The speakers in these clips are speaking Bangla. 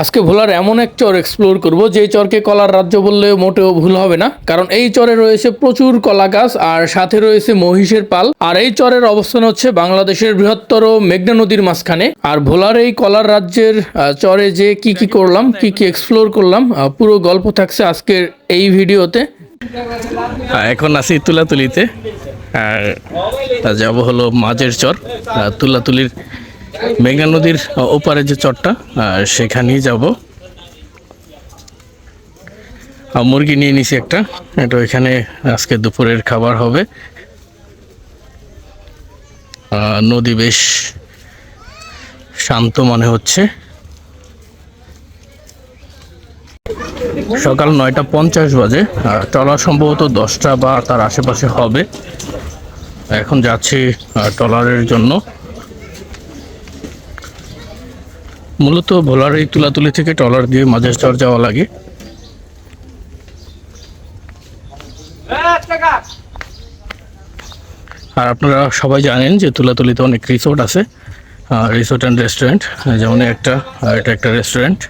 আজকে ভোলার এমন এক চর এক্সপ্লোর করব যে চরকে কলার রাজ্য বললে মোটেও ভুল হবে না। কারণ এই চরে রয়েছে প্রচুর কলা গাছ আর সাথে রয়েছে মহিষের পাল। আর এই চরের অবস্থান হচ্ছে বাংলাদেশের বৃহত্তর মেঘনা নদীর মাঝখানে। আর ভোলার এই কলার রাজ্যের চরে যে কি কি করলাম, কি কি এক্সপ্লোর করলাম পুরো গল্প থাকছে আজকের এই ভিডিওতে। এখন আছি তুলাতুলিতে। আর যাব হলো মাঝের চর তুলাতুলির মেঘনা নদীর ওপারে যে আহ, সেখানেই যাব। মুরগি নিয়ে নিছি একটা। এটা এখানে আজকে দুপুরের খাবার হবে। নদী বেশ শান্ত মনে হচ্ছে। সকাল নয়টা পঞ্চাশ বাজে ট্রলার সম্ভবত দশটা বা তার আশেপাশে হবে। এখন যাচ্ছি ট্রলারের জন্য। মূলত ভোলার এই তুলাতুলি থেকে ট্রলার দিয়ে মাঝের চর যাওয়া লাগে। আর আপনারা সবাই জানেন যে তুলাতুলিতে অনেক রিসোর্ট আছে রিসোর্ট অ্যান্ড রেস্টুরেন্ট যেমন একটা, আর এটা একটা রেস্টুরেন্ট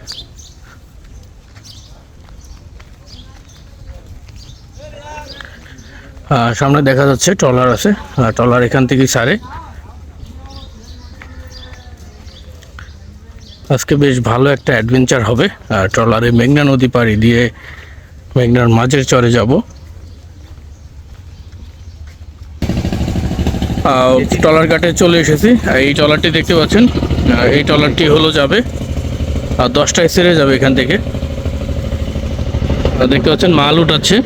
সামনে দেখা যাচ্ছে ট্রলার আছে ট্রলার এখান থেকেই ছাড়ে আজকে বেশ ভালো একটা অ্যাডভেঞ্চার হবে। আর ট্রলারে মেঘনা নদী পাড়ি দিয়ে মেঘনার মাঝের চরে যাব। ট্রলার ঘাটে চলে এসেছি। এই ট্রলারটি দেখতে পাচ্ছেন। এই ট্রলারটি হলো যাবে। আর দশটায় সেরে যাবে এখান থেকে। দেখতে পাচ্ছেন মাল উঠাচ্ছে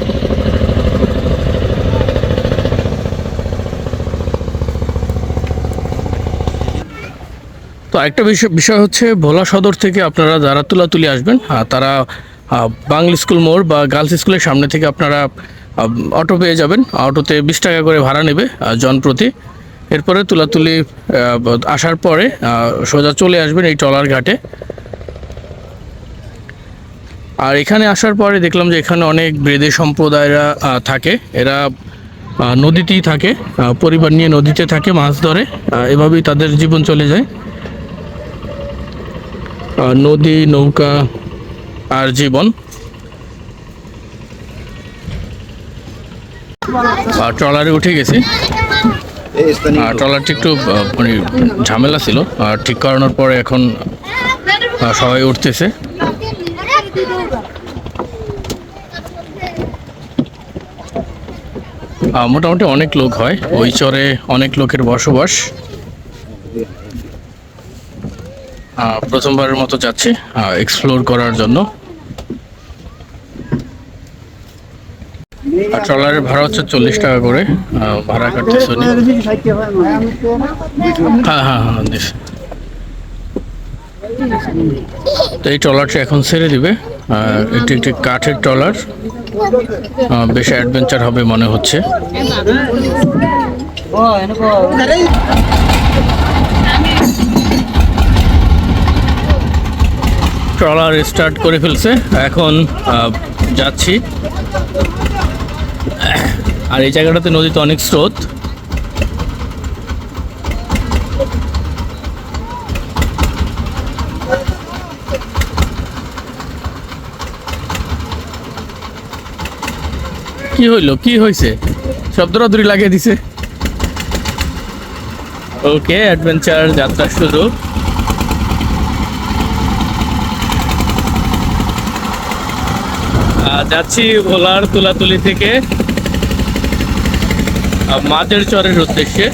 তো একটা বিষয় বিষয় হচ্ছে ভোলা সদর থেকে আপনারা যারা তুলাতুলি আসবেন তারা বাংলা স্কুল মোড় বা গার্লস স্কুলের সামনে থেকে আপনারা অটো পেয়ে যাবেন। অটোতে বিশ টাকা করে ভাড়া নেবে আহ, জনপ্রতি। এরপরে তুলাতুলি আসার পরে সোজা চলে আসবেন এই ট্রলার ঘাটে। আর এখানে আসার পরে দেখলাম যে এখানে অনেক বেদে সম্প্রদায়রা থাকে। এরা নদীতেই থাকে পরিবার নিয়ে নদীতে থাকে মাছ ধরে এভাবেই তাদের জীবন চলে যায়। নদী, নৌকা আর জীবন। ট্রলারে উঠে গেছি। আর ট্রলারটি একটু মানে ঝামেলা ছিল। আর ঠিক করানোর পরে এখন সবাই উঠতেছে। মোটামুটি অনেক লোক হয়। ওই চরে অনেক লোকের বসবাস। প্রথমবারের মতো যাচ্ছি এক্সপ্লোর করার জন্য। আর ট্রলারের ভাড়া হচ্ছে চল্লিশ টাকা করে ভাড়া কাটতেছে হ্যাঁ হ্যাঁ হ্যাঁ এই ট্রলারটি এখন ছেড়ে দিবে এটি একটি কাঠের ট্রলার বেশ অ্যাডভেঞ্চার হবে মনে হচ্ছে। ট্রলার স্টার্ট করে ফেলছে। এখন যাচ্ছি। আর এই জায়গাটাতে নদীতে অনেক স্রোত। কি হইল? কি হয়েছে সব দৌড়াদৌড়ি লাগিয়ে দিছে। ওকে অ্যাডভেঞ্চার যাত্রা শুরু যাচ্ছি ভোলার তুলাতুলি থেকে মাঝের চরের উদ্দেশ্যে।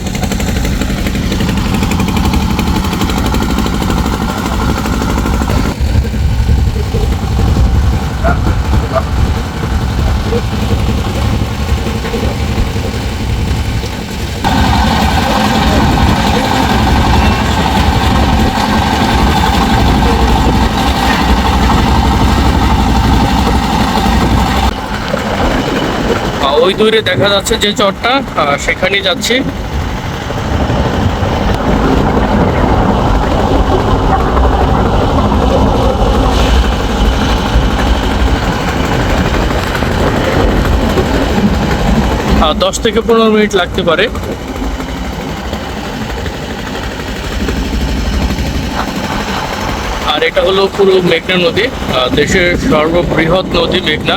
ওই দূরে দেখা যাচ্ছে যে চরটা আহ, সেখানেই যাচ্ছি। দশ থেকে পনেরো মিনিট লাগতে পারে। আর এটা হলো পুরো মেঘনা নদী। দেশের সর্ববৃহৎ নদী মেঘনা।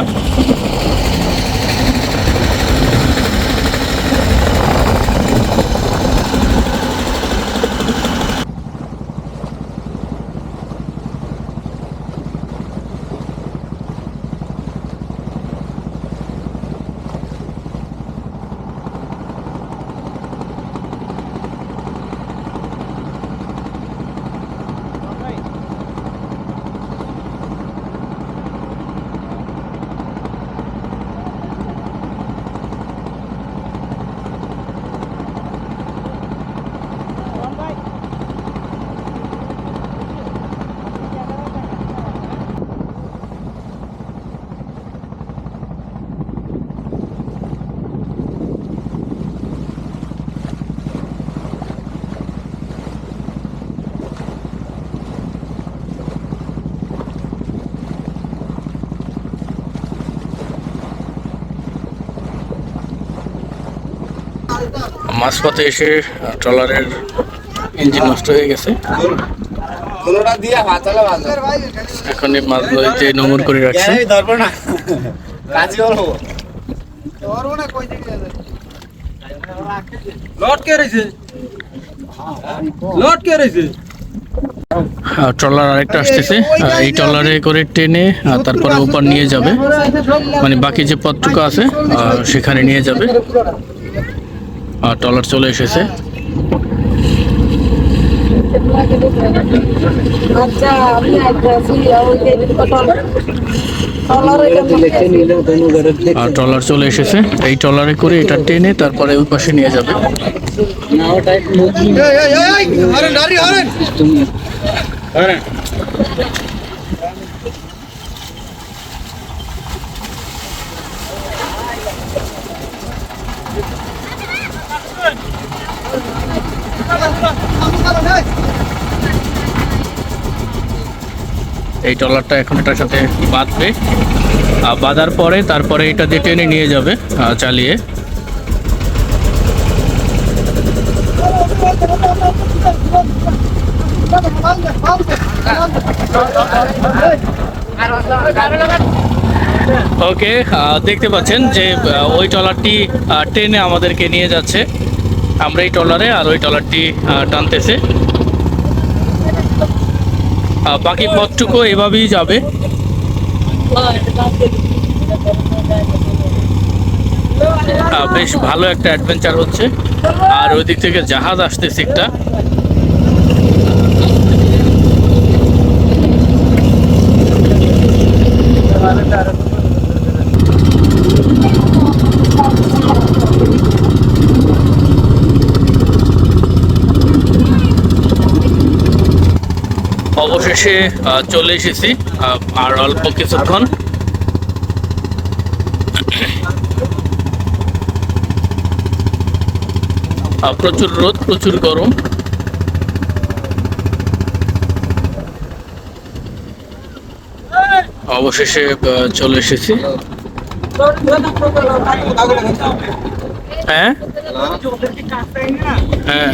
মাঝপথে এসে ট্রলারের ইঞ্জিন নষ্ট হয়ে গেছে। এখন এই মাছ নদীতে নোংর করে রাখছে। ট্রলার আরেকটা আসতেছে। এই ট্রলারে করে টেনে তারপরে উপর নিয়ে যাবে। মানে বাকি যে পথটুকু আছে সেখানে নিয়ে যাবে। ট্রলার চলে এসেছে। আচ্ছা আর ট্রলার চলে এসেছে। এই ট্রলারে করে এটা টেনে তারপরে ওই পাশে নিয়ে যাবে। এই ট্রলারটা এখন এটার সাথে বাঁধবে। বাঁধার পরে তারপরে এটা দিয়ে টেনে নিয়ে যাবে চালিয়ে। ওকে দেখতে পাচ্ছেন যে ওই ট্রলারটি টেনে আমাদেরকে নিয়ে যাচ্ছে। আমরা এই ট্রলারে আর ওই ট্রলারটি টানতেছে। বাকি পথটুকু এভাবেই যাবে। বেশ ভালো একটা অ্যাডভেঞ্চার হচ্ছে। আর ওই দিক থেকে জাহাজ আসতেছে একটা। আহ, চলে এসেছি আর অল্প কিছুক্ষণ। প্রচুর রোদ প্রচুর গরম। অবশেষে চলে এসেছি। হ্যাঁ? হ্যাঁ।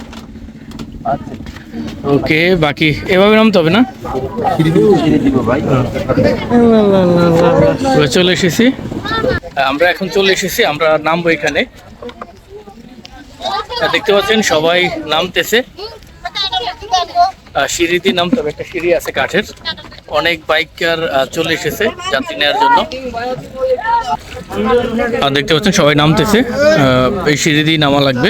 ওকে, বাকি এভাবে নামতে হবে না? চলে এসেছি। আমরা এখন চলে এসেছি, আমরা নামবো এখানে। দেখতে পাচ্ছেন, সবাই নামতেছে। সিঁড়ি দিয়ে নামতে হবে, একটা সিঁড়ি আছে কাঠের। অনেক বাইকার চলে এসেছে যাত্রী নেওয়ার জন্য। আর দেখতে পাচ্ছেন, সবাই নামতেছে। এই সিঁড়ি দিয়ে নামা লাগবে।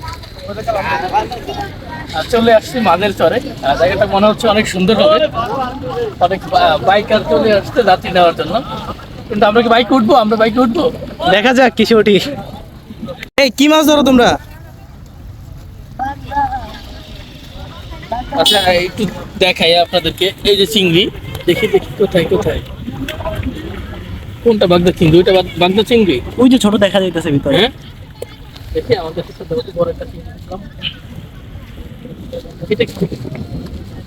চলে আসছি মাদের চরে। জায়গাটা মনে হচ্ছে অনেক সুন্দর হবে। অনেক বাইকার চলে আসছে যাত্রী নেওয়ার জন্য। কিন্তু আমরা কি বাইকে উঠবো? আমরা বাইকে উঠবো? দেখা যাক কিসে ওটি এই কি মাছ ধরো তোমরা? আচ্ছা একটু দেখাই আপনাদেরকে। এই যে চিংড়ি দেখি দেখি কোথায় কোথায়? কোনটা বাগদা চিংড়ি ওইটা বাগ- বাগদা চিংড়ি? ওই যে ছোট দেখা যাইতেছে ভিতরে। হ্যাঁ? দেখি কাছে বড় একটা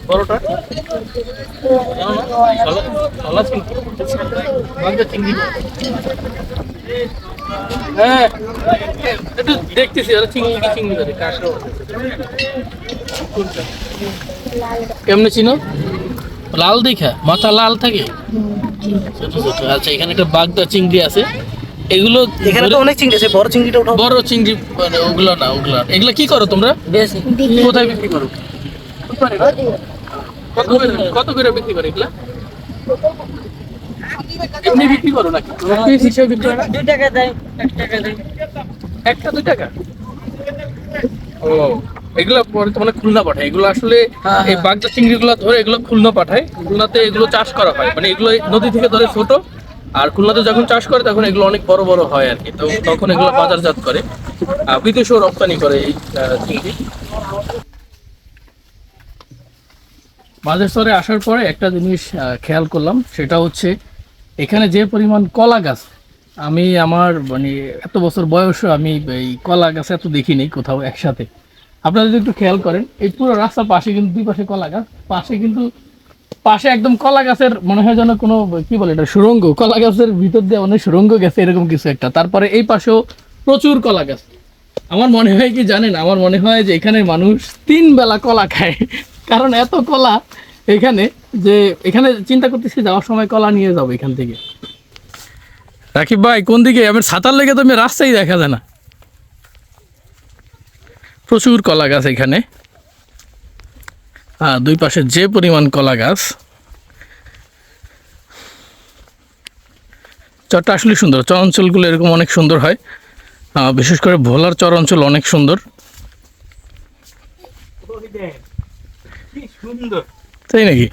বড়টা? চিংড়ি হ্যাঁ একটু দেখতেছি, ওরা চিংড়ি চিংড়ি করে কাঁকড়া কেমনে চিনো? লাল দেখা? মাথা লাল থাকে? আচ্ছা এখানে একটা বাগদা চিংড়ি আছে। এগুলো এখানে তো অনেক চিংড়ি আছে বড় চিংড়িটা উঠাও বড় চিংড়ি মানে ওগুলো না ওগুলো এগুলো কি করো তোমরা? কোথায় বিক্রি করো। কত করে কত করে বিক্রি করে এগুলা? এমনি বিক্রি করো নাকি? পিস হিসেবে বিক্রি করো? দুই টাকা দেয় এক টাকা দেয়। একটা দুই টাকা? ও এগুলো পরে তো মানে খুলনা পাঠায়। এগুলো আসলে এই বাগদা চিংড়ি গুলো ধরে এগুলো খুলনা পাঠায়। খুলনাতে এগুলো চাষ করা হয়। মানে এগুলো নদী থেকে ধরে ছোট। আর খুলনাতে যখন চাষ করে তখন এগুলো অনেক বড় বড় হয় আর কি। তো তখন এগুলো বাজারজাত করে বিদেশেও রপ্তানি করে এই মাঝের স্তরে আসার পরে একটা জিনিস খেয়াল করলাম, সেটা হচ্ছে এখানে যে পরিমাণ কলা গাছ, আমি আমার মানে এত বছর বয়সে আমি এই কলা গাছ এত দেখিনি কোথাও একসাথে। আপনারা যদি একটু খেয়াল করেন, এই পুরো রাস্তার পাশে কিন্তু দুই পাশে কলা গাছ, পাশে কিন্তু পাশে একদম কলা গাছের, মনে হয় যেন কোনো, কি বলে এটা, সুরঙ্গ। কলা গাছের ভিতর দিয়ে অনেক সুরঙ্গ গেছে, এরকম কিছু একটা। তারপরে এই পাশেও প্রচুর কলা গাছ। আমার মনে হয় কি জানেন, আমার মনে হয় যে এখানে মানুষ তিন বেলা কলা খায়। কারণ এত কলা এখানে যে, এখানে চিন্তা করতেছি যাওয়ার সময় কলা নিয়ে যাব এখান থেকে। রাকিব ভাই, কোন দিকে? আমার ছাতার লেগে তো আমি রাস্তাই দেখা যায় না। প্রচুর কলা গাছ এখানে। দুই পাশে যে পরিমাণ কলা গাছ। চরটা আসলে সুন্দর। চর অঞ্চলগুলো এরকম অনেক সুন্দর হয়। বিশেষ করে ভোলার চর অঞ্চল অনেক সুন্দর। তাই নাকি?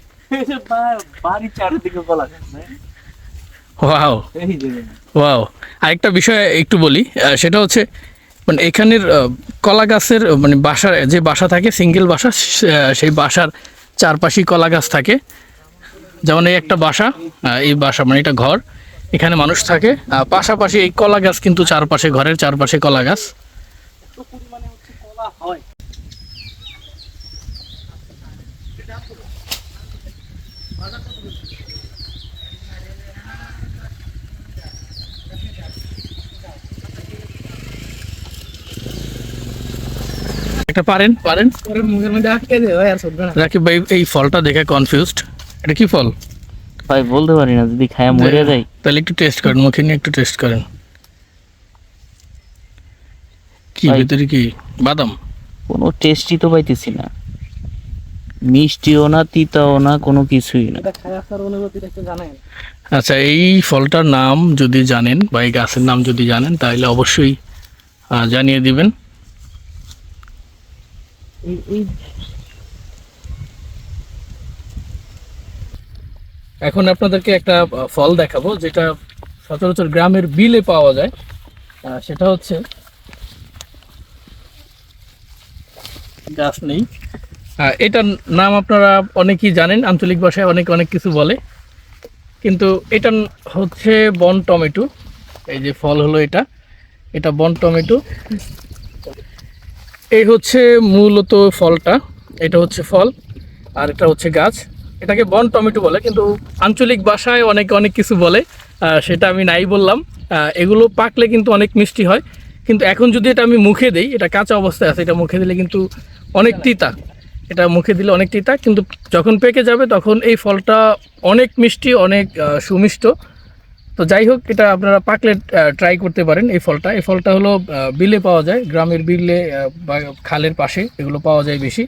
ওয়াও ওয়াও আরেকটা বিষয় একটু বলি সেটা হচ্ছে মানে এখানের কলা গাছের মানে বাসার, যে বাসা থাকে, সিঙ্গেল বাসা সেই বাসার চারপাশেই কলা গাছ থাকে। যেমন এই একটা বাসা এই বাসা মানে এটা ঘর। এখানে মানুষ থাকে। পাশাপাশি এই কলা গাছ কিন্তু চারপাশে, ঘরের চারপাশে কলা গাছ হয় একটা পারেন? পারেন। পরে মুখের মধ্যে আটকে দেয় ভাই আর শুনবে না। রাকিব ভাই এই ফলটা দেখে কনফিউজড এটা কি ফল? ভাই বলতে পারি না যদি খায়া মরে যাই তাহলে একটু টেস্ট করেন মুখে নিয়ে একটু টেস্ট করেন। কি ভিতরে কি? বাদাম? কোনো টেস্টই তো পাইতেছি না। মিষ্টিও না তিতাও না কোনো কিছুই না। এটা আচ্ছা এই ফলটার নাম যদি জানেন বা এই গাছের নাম যদি জানেন তাহলে অবশ্যই আহ, জানিয়ে দিবেন। এই এই এখন আপনাদেরকে একটা ফল দেখাবো যেটা সচরাচর গ্রামের বিলে পাওয়া যায়। সেটা হচ্ছে গাছ নেই। এটার নাম আপনারা অনেকেই জানেন আঞ্চলিক ভাষায় অনেক অনেক কিছু বলে। কিন্তু এটা হচ্ছে বন টমেটো। এই যে ফল হলো এটা এটা বন টমেটো। এই হচ্ছে মূলত ফলটা, এটা হচ্ছে ফল, আর এটা হচ্ছে গাছ। এটাকে বন টমেটো বলে, কিন্তু আঞ্চলিক ভাষায় অনেক অনেক কিছু বলে সেটা আমি নাই বললাম। এগুলো পাকলে কিন্তু অনেক মিষ্টি হয়। কিন্তু এখন যদি এটা আমি মুখে দেই, এটা কাঁচা অবস্থায় আছে, এটা মুখে দিলে কিন্তু অনেক তিতা। এটা মুখে দিলে অনেক তিতা, কিন্তু যখন পেকে যাবে, তখন এই ফলটা অনেক মিষ্টি, অনেক সুমিষ্ট। তো যাই হোক, এটা আপনারা পাকলে ট্রাই করতে পারেন এই ফলটা। এই ফলটা হলো বিলে পাওয়া যায়। গ্রামের বিলে বা খালের পাশে এগুলো পাওয়া যায় বেশি।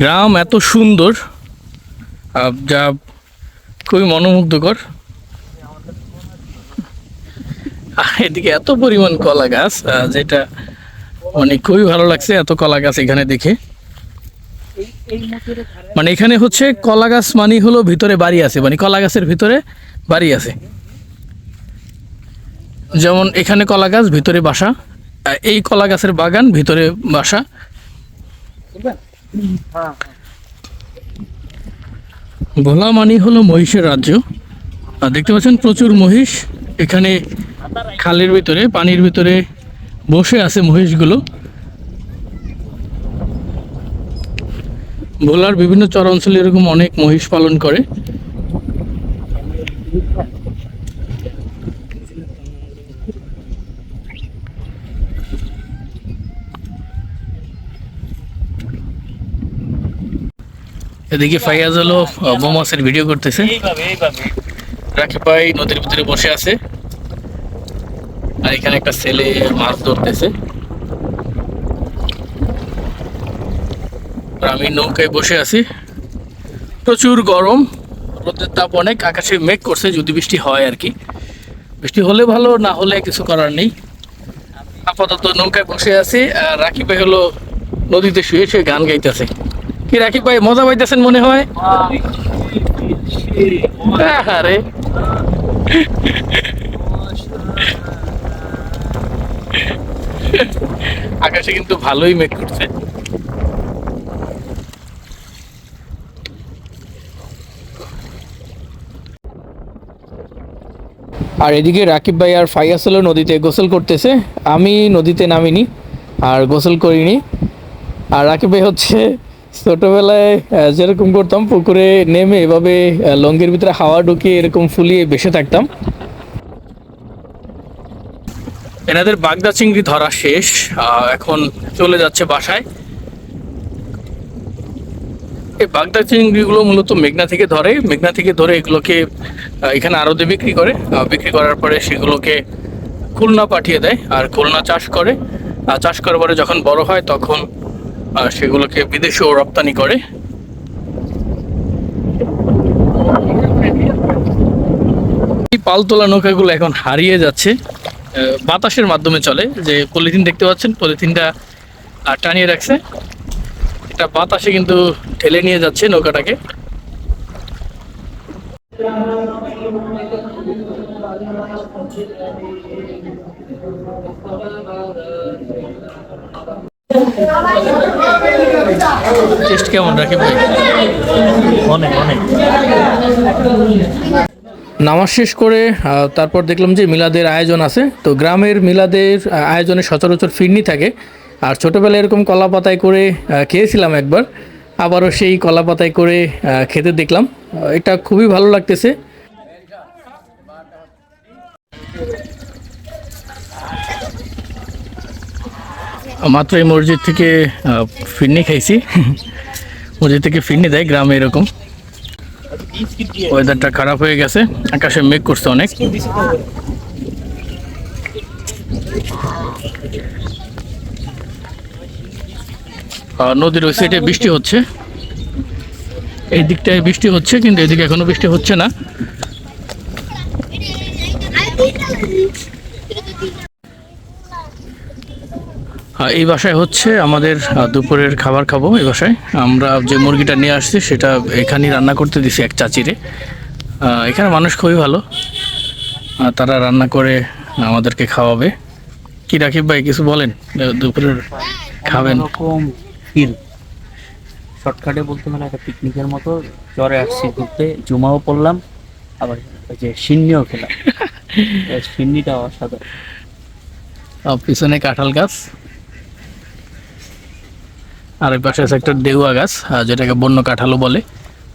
গ্রাম এত সুন্দর যা খুবই মনোমুগ্ধকর। এদিকে এত পরিমাণ কলা গাছ যেটা মানে খুবই ভালো লাগছে, এত কলা গাছ এখানে দেখে। মানে এখানে হচ্ছে কলা গাছ মানে হলো ভিতরে বাড়ি আছে মানে কলা গাছের ভিতরে বাড়ি আছে। যেমন এখানে কলা গাছ, ভিতরে বাসা। এই কলা গাছের বাগান, ভিতরে বাসা। ভোলা মানি হলো মহিষের রাজ্য। আর দেখতে পাচ্ছেন প্রচুর মহিষ। এখানে খালের ভিতরে, পানির ভিতরে বসে আছে মহিষগুলো। ভোলার বিভিন্ন চর অঞ্চলে এরকম অনেক মহিষ পালন করে। এদিকে ফাইয়াজ হলো বোমাসের ভিডিও করতেছে। রাখি ভাই নদীর ভিতরে বসে আছে। আর এখানে একটা ছেলে মাছ ধরতেছে। আমি নৌকায় বসে আছি। প্রচুর গরম, রোদের তাপ অনেক, আকাশে মেঘ করছে, যদি বৃষ্টি হয় আর কি। বৃষ্টি হলে ভালো, না হলে কিছু করার নেই। আপাতত নৌকায় বসে আছি, আর রাখি ভাই হলো নদীতে শুয়ে শুয়ে গান গাইতেছে। কি রাখি ভাই, মজা পাইতেছেন মনে হয়? আরে আকাশে কিন্তু ভালোই মেঘ করছে। আর এদিকে রাকিব ভাই আর ফাইয়াস হলো নদীতে গোসল করতেছে। আমি নদীতে নামিনি আর গোসল করিনি। আর রাকিব ভাই হচ্ছে ছোটবেলায় যেরকম করতাম, পুকুরে নেমে এভাবে লঙ্গের ভিতরে হাওয়া ঢুকিয়ে এরকম ফুলিয়ে বেসে থাকতাম। এনাদের বাগদা চিংড়ি ধরা শেষ এখন চলে যাচ্ছে বাসায়। এই বাগদা চিংড়িগুলো মূলত মেঘনা থেকে ধরে। মেঘনা থেকে ধরে এগুলোকে এখানে আরদে বিক্রি করে। বিক্রি করার পরে সেগুলোকে খুলনা পাঠিয়ে দেয় আর খুলনা চাষ করে। আর চাষ করার পরে যখন বড় হয় তখন সেগুলোকে বিদেশেও রপ্তানি করে। এই পালতোলা নৌকাগুলো এখন হারিয়ে যাচ্ছে। বাতাসের মাধ্যমে চলে। যে পলিথিন দেখতে পাচ্ছেন, পলিথিনটা টানিয়ে রাখছে। এটা বাতাসে কিন্তু ঠেলে নিয়ে যাচ্ছে নৌকাটাকে। টেস্ট কেমন রাখি ভাই? অনেক অনেক। নামাজ শেষ করে তারপর দেখলাম যে মিলাদের আয়োজন আছে। তো গ্রামের মিলাদের আয়োজনে সচরাচর ফিরনি থাকে। আর ছোটোবেলায় এরকম কলা পাতায় করে খেয়েছিলাম একবার। আবারও সেই কলা পাতায় করে খেতে দেখলাম। এটা খুবই ভালো লাগতেছে। মাত্র এই মসজিদ থেকে ফিরনি খাইছি। মসজিদ থেকে ফিরনি দেয়, গ্রামে এরকম। ওয়েদারটা খারাপ হয়ে গেছে। আকাশে মেঘ করছে অনেক। নদীর ওই সাইডে বৃষ্টি হচ্ছে। এই দিকটায় বৃষ্টি হচ্ছে, কিন্তু এদিকে এখনও বৃষ্টি হচ্ছে না। এই বাসায় হচ্ছে আমাদের দুপুরের খাবার খাব এই বাসায়। আমরা যে মুরগিটা নিয়ে আসছি, সেটা এখানেই রান্না করতে দিছি এক চাচিরে। এখানে মানুষ খুবই ভালো। তারা রান্না করে আমাদেরকে খাওয়াবে। কি রাকিব ভাই, কিছু বলেন? দুপুরের খাবেন। ফিল। শর্টকাটে বলতে গেলে একটা পিকনিকের মতো জ্বরে আসছি ঘুরতে, জুমাও পড়লাম, আবার ওই যে সিন্নিও খেলাম। সিন্নিটা অসাধারণ। পিছনে কাঁঠাল গাছ, আর ওই পাশে আছে একটা দেউয়া গাছ যেটাকে বন্য কাঁঠালও বলে।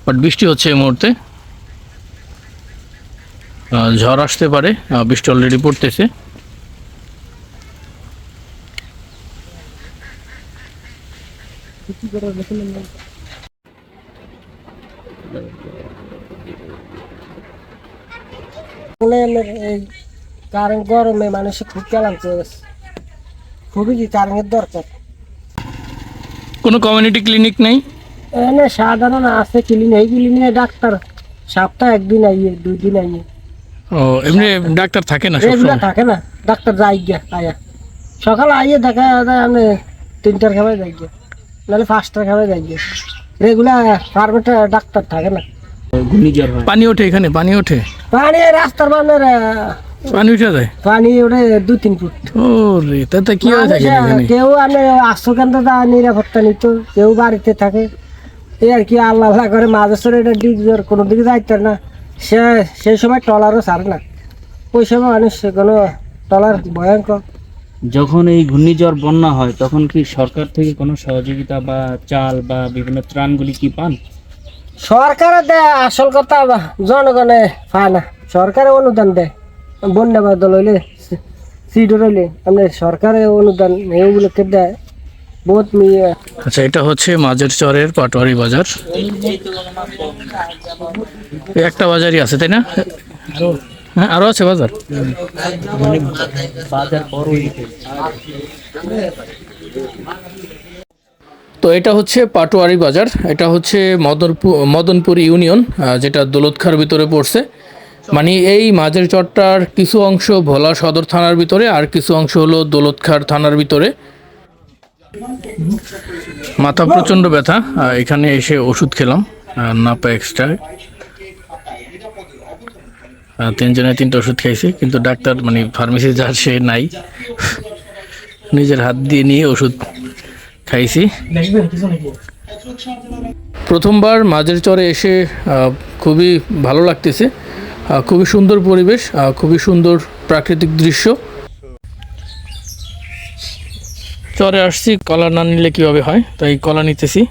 বাট বৃষ্টি হচ্ছে এই মুহূর্তে। ঝড় আসতে পারে বৃষ্টি অলরেডি পড়তেছে। কারেন্ট গরমে মানুষের খুব চলে গেছে। খুবই কি কারেন্টের দরকার। কোনো কমিউনিটি ক্লিনিক নেই? এখানে সাধারণ আছে ক্লিনিক এই ক্লিনিকে ডাক্তার সপ্তাহে একদিন আইয়ে দুই দিন আইয়ে। ও এমনি ডাক্তার থাকে না সবসময়? থাকে না ডাক্তার যাই গিয়া আয়া। সকালে আইয়ে দেখা যায় আমি তিনটার খাবার যাই গিয়া। নাহলে পাঁচটার খাবার যাই রেগুলার ফার্মেটে ডাক্তার থাকে না। পানি ওঠে এখানে পানি ওঠে? পানি রাস্তার বানের পানি উঠে যায়? পানি ওঠে দু তিন ফুট। ও রে তাতে কি হয়ে থাকে কেউ আনে আশ্রকেন্দ্র নিরাপত্তা নিত কেউ বাড়িতে থাকে। এই আর কি আল্লাহ আল্লাহ করে মাঝে এটা দিক কোনো দিকে যাইতে না। সে সেই সময় টলারও ছাড়ে না। ওই সময় মানুষ কোনো টলার ভয়ঙ্কর। যখন এই ঘূর্ণিঝড় বন্যা হয় তখন কি সরকার থেকে কোনো সহযোগিতা বা চাল বা বিভিন্ন ত্রাণগুলি কি পান? সরকার দেয় আসল কথা বা- জনগণে পায় না। সরকারে অনুদান দেয়। বন্যা বাদল হইলে সিড হইলে আপনি সরকারে অনুদান এগুলোকে দেয়। বহুত মিয়ে। আচ্ছা এটা হচ্ছে মাঝের চরের পাটোয়ারি বাজার। একটা বাজারই আছে তাই না? হ্যাঁ আরও আছে বাজার। তো এটা হচ্ছে পাটোয়ারি বাজার, এটা হচ্ছে মদনপুর মদনপুর ইউনিয়ন যেটা দৌলতখার ভিতরে পড়ছে। মানে এই মাঝের চরটার কিছু অংশ ভোলা সদর থানার ভিতরে, আর কিছু অংশ হলো দৌলতখার থানার ভিতরে। মাথা প্রচণ্ড ব্যথা এখানে এসে ওষুধ খেলাম নাপা এক্সট্রা তিনজনে তিনটা ওষুধ খাইছি, কিন্তু ডাক্তার মানে ফার্মেসি যার সে নাই। নিজের হাত দিয়ে নিয়ে ওষুধ খাইছি। প্রথমবার মাঝের চরে এসে খুবই ভালো লাগতেছে খুবই সুন্দর পরিবেশ খুবই সুন্দর প্রাকৃতিক দৃশ্য। চরে আসছি, কলা না নিলে কীভাবে হয়? তাই কলা নিতেছি।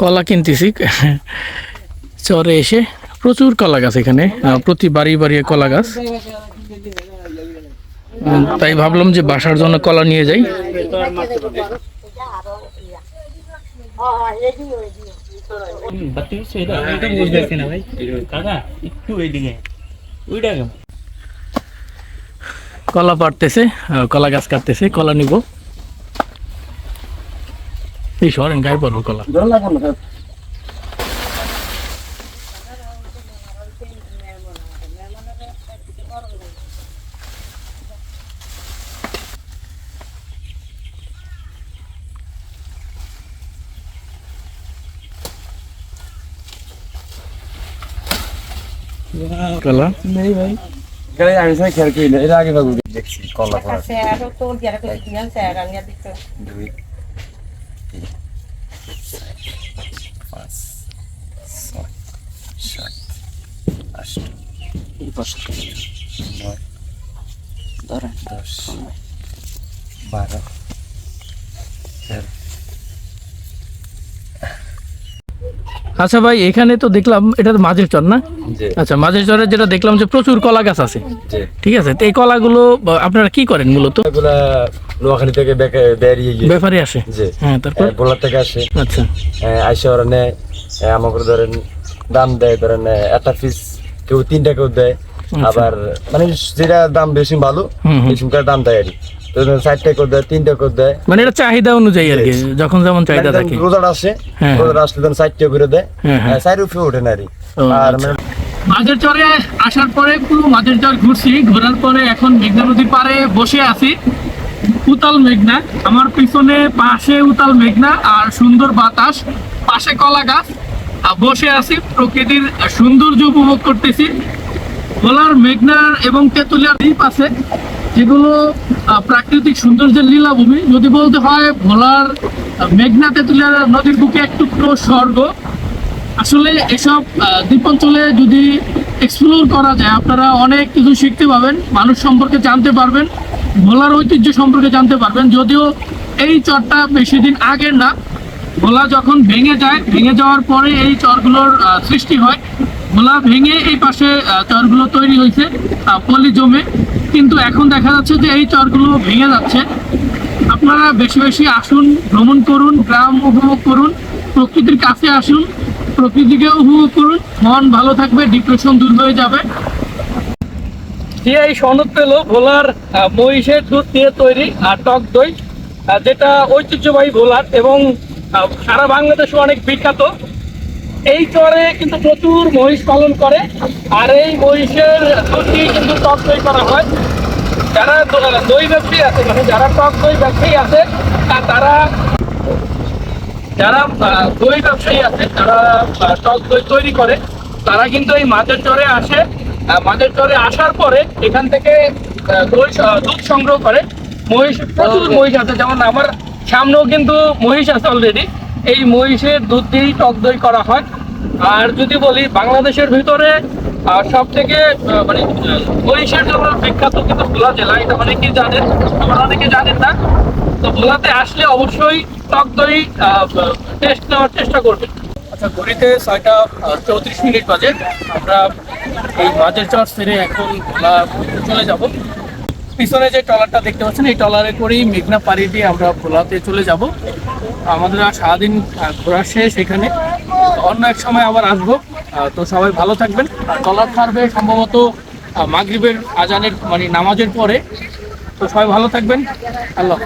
কলা কিনতেছি। চরে এসে প্রচুর কলা গাছ এখানে প্রতি বাড়ি বাড়ি কলা গাছ। তাই ভাবলাম যে বাসার জন্য কলা নিয়ে যাই। কলা পাড়তেছে কলা গাছ কাটতেছে, কলা নিব। এই সরেন গায়ে পড়ব কলা। কলা? আমি সাই খেয়াল করি না এর আগে বাবু দেখছি কলা কলা নয়। দশ। বারো। তেরো। আচ্ছা ভাই এখানে তো দেখলাম এটা তো মাঝের চর না? আচ্ছা মাঝের চরে যেটা দেখলাম যে প্রচুর কলা গাছ আছে। ঠিক আছে তো এই কলাগুলো আপনারা কি করেন মূলত? এগুলা নোয়াখালী থেকে বেকে- বেরিয়ে গিয়ে ব্যাপারে আসে। হ্যাঁ তারপর? থেকে আসে। আচ্ছা। আইসা ওরা নেয়। আমাকে ধরেন দাম দেয় ধরেন একটা পিস কেউ তিনটা কেউ দেয়। আবার মানে যেটা দাম বেশি ভালো। এই দাম দেয় আর কি। তো ধরেন চারটা করে দেয় তিনটা করে দেয়। মানে এটা চাহিদা অনুযায়ী আর কি যখন যেমন চাহিদা থাকে। রোজার আসে রোজার আসলে ধরেন চারটা করে দেয়। চার উপরে ওঠে না আর কি। ও, আর আচ্ছা। মাঝের চরে আসার পরে পুরো মাঝের চর ঘুরছি ঘোরার পরে এখন মেঘনা নদীর পাড়ে বসে আছি। উতাল মেঘনা আমার পিছনে পাশে উতাল মেঘনা আর সুন্দর বাতাস পাশে কলা গাছ। আর বসে আছি প্রকৃতির সৌন্দর্য উপভোগ করতেছি। ভোলার মেঘনার এবং তেঁতুলিয়ার দ্বীপ আছে। যেগুলো প্রাকৃতিক সৌন্দর্যের লীলাভূমি। যদি বলতে হয় ভোলার মেঘনা তেঁতুলিয়া নদীর বুকে এক টুকরো স্বর্গ। আসলে এসব আহ, দ্বীপাঞ্চলে যদি এক্সপ্লোর করা যায় আপনারা অনেক কিছু শিখতে পাবেন মানুষ সম্পর্কে জানতে পারবেন ভোলার ঐতিহ্য সম্পর্কে জানতে পারবেন। যদিও এই চরটা বেশি দিন আগের না। ভোলা যখন ভেঙে যায় ভেঙে যাওয়ার পরে এই চরগুলোর সৃষ্টি হয়। ভোলা ভেঙে এই পাশে চরগুলো তৈরি হয়েছে পলি জমে। কিন্তু এখন দেখা যাচ্ছে যে এই চরগুলো ভেঙে যাচ্ছে। আপনারা বেশি বেশি আসুন, ভ্রমণ করুন, গ্রাম উপভোগ করুন, প্রকৃতির কাছে আসুন, প্রকৃতিকে উপভোগ করুন। মন ভালো থাকবে ডিপ্রেশন দূর হয়ে যাবে। জিআই সনদ পেল ভোলার মহিষের দুধ দিয়ে তৈরি আর টক দই যেটা ঐতিহ্যবাহী ভোলার এবং সারা বাংলাদেশে অনেক বিখ্যাত। এই চরে কিন্তু প্রচুর মহিষ পালন করে আর এই মহিষের দুধ দিয়ে কিন্তু টক দই করা হয়। যারা দই ব্যবসায়ী আছে মানে যারা টক দই ব্যবসায়ী আছে তা- তারা যারা দই ব্যবসায়ী আছে যারা আহ, টক দই তৈরি করে। তারা কিন্তু এই মাঝের চরে আসে। মাঝের চরে আসার পরে এখান থেকে দই দুধ সংগ্রহ করে। মহিষ প্রচুর মহিষ আছে। যেমন আমার সামনেও কিন্তু মহিষ আছে অলরেডি এই মহিষের দুধ দিয়েই টক দই করা হয়। আর যদি বলি বাংলাদেশের ভিতরে সব থেকে মানে মহিষের জন্য বিখ্যাত কিন্তু ভোলা জেলা, এটা জানেন জানেন না। তো ভোলাতে আসলে অবশ্যই টক দই টেস্ট নেওয়ার চেষ্টা করবেন আচ্ছা ঘড়িতে ছয়টা চৌত্রিশ মিনিট বাজে। আমরা এই মাঝের চর সেরে এখন ভোলা চলে যাব। পিছনে যে ট্রলারটা দেখতে পাচ্ছেন, এই ট্রলারে করেই মেঘনা পাড়ি দিয়ে আমরা ভোলাতে চলে যাব। আমাদের আর সারাদিন ঘোরা শেষ এখানে। অন্য এক সময় আবার আসব। তো সবাই ভালো থাকবেন। আর ট্রলার থাকবে সম্ভবত মাগরীবের আজানের মানে নামাজের পরে। তো সবাই ভালো থাকবেন। আল্লাহ।